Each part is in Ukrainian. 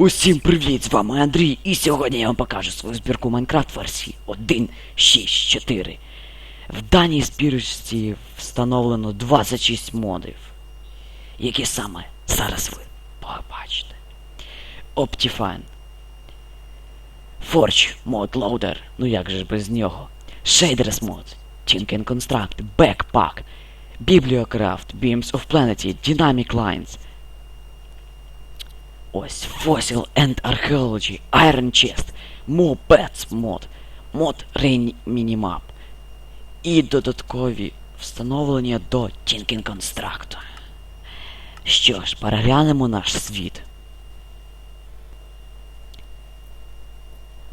Усім привіт! З вами Андрій, і сьогодні я вам покажу свою збірку Майнкрафт версії 1.6.4. В даній збірочці встановлено 26 модів, які саме зараз ви побачите. Optifine. Forge Mod Loader, ну як же без нього. Shaders Mod, Tinken Construct, Backpack, Bibliocraft, Beams of Planety, Dynamic Lines, Ось Fossil and Archaeology, Iron Chest, Mopeds мод, мод Rain Minimap і додаткові встановлення до Tinking Construct. Що ж, переглянемо наш світ.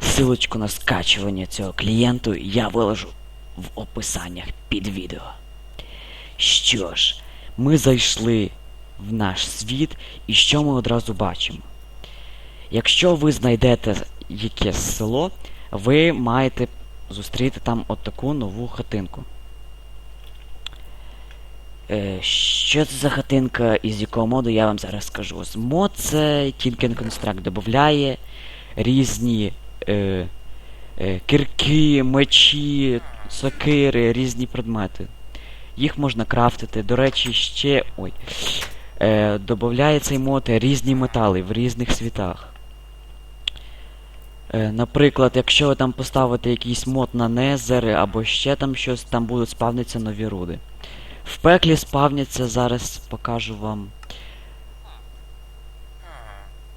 Силочку на скачування цього клієнту я виложу в описаннях під відео. Що ж, ми зайшли в наш світ, і що ми одразу бачимо? Якщо ви знайдете якесь село, ви маєте зустріти там отаку нову хатинку. Е, що це за хатинка і з якого моду, я вам зараз скажу. З мод це Tinken Construct додає різні е, е, кирки, мечі, сокири, різні предмети. Їх можна крафтити. До речі, ще. Ой. Е, Добавляє цей мод різні метали в різних світах. Е, наприклад, якщо ви там поставите якийсь мод на Незер або ще там щось, там будуть спавнитися нові руди. В пеклі спавняться, зараз покажу вам.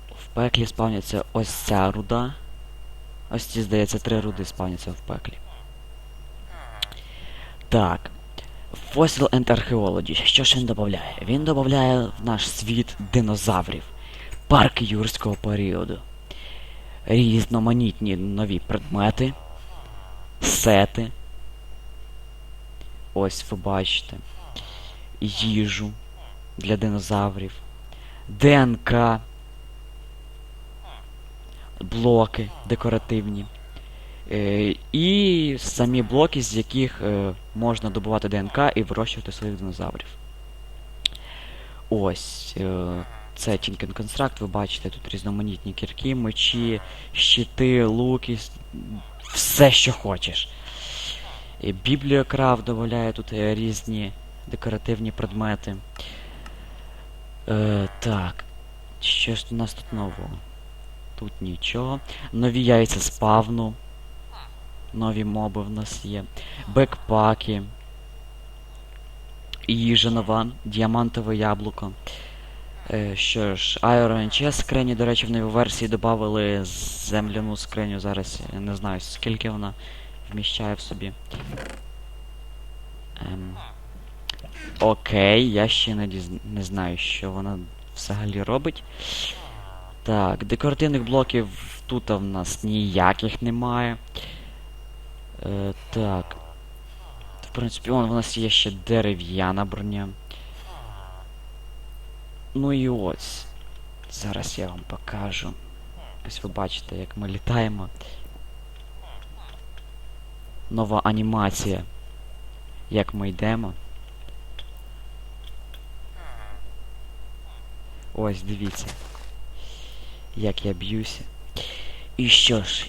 В пеклі спавняться ось ця руда. Ось ці, здається, три руди спавняться в пеклі. Так. Fossil and Archaeology. Що ж він додає? Він додає в наш світ динозаврів, парки юрського періоду, різноманітні нові предмети, сети. Ось ви бачите. Їжу для динозаврів, ДНК, блоки декоративні. Е, і самі блоки, з яких е, можна добувати ДНК і вирощувати своїх динозаврів. Ось. Е, це Tinken Construct, ви бачите, тут різноманітні кірки, мечі, щити, луки, все, що хочеш. Бібліокрафт додає тут різні декоративні предмети. Е, так. Що ж у нас тут нового? Тут нічого. Нові яйця спавну. Нові моби в нас є. Бекпаки. Їжа нова, діамантове яблуко. Е, що ж, Iron Chest скрині, до речі, в новій версії додали земляну скриню. Зараз я не знаю, скільки вона вміщає в собі. Ем. Окей, я ще не, діз... не знаю, що вона взагалі робить. Так, декоративних блоків тут в нас ніяких немає. Е, так. В принципі, вон, у нас є ще дерев'яна броня. Ну і ось. Зараз я вам покажу. Ось ви бачите, як ми літаємо. Нова анімація. Як ми йдемо. Ось, дивіться. Як я б'юся. І що ж,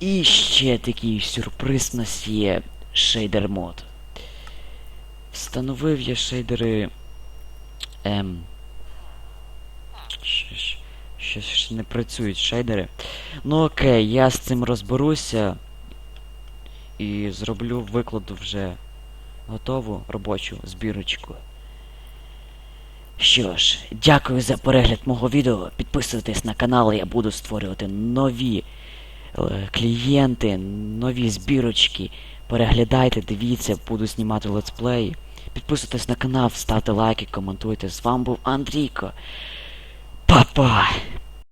і ще такий сюрприз у нас є шейдер мод. Встановив я шейдери. Ем. Що ж, не працюють шейдери. Ну окей, я з цим розберуся. І зроблю викладу вже готову робочу збірочку. Що ж, дякую за перегляд мого відео. Підписуйтесь на канал, я буду створювати нові клієнти, нові збірочки. Переглядайте, дивіться, буду знімати летсплеї. Підписуйтесь на канал, ставте лайки, коментуйте. З вами був Андрійко. Па-па!